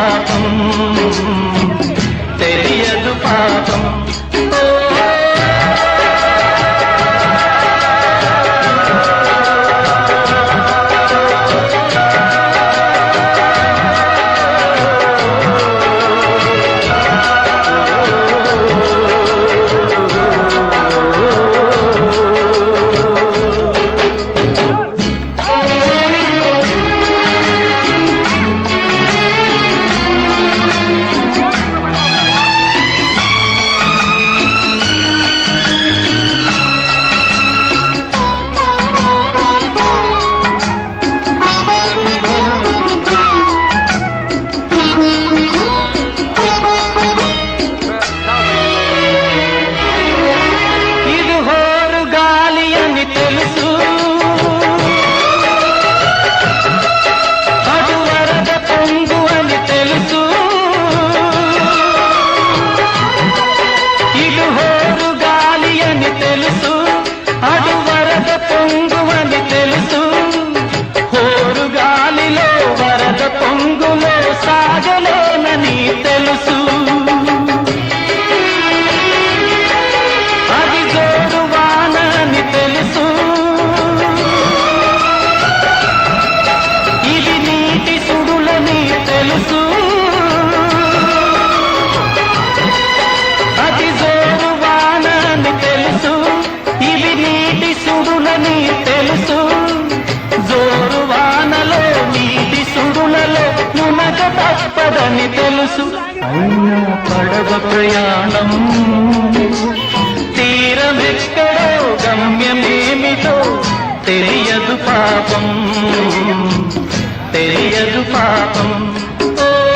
ஆகும் temos ఉండదని తెలుసు? అయినా పడవ ప్రయాణం. తీరమెక్కడో గమ్యమేమిటో తెలియదు పాపం. తెలియదు పాపం. ఓ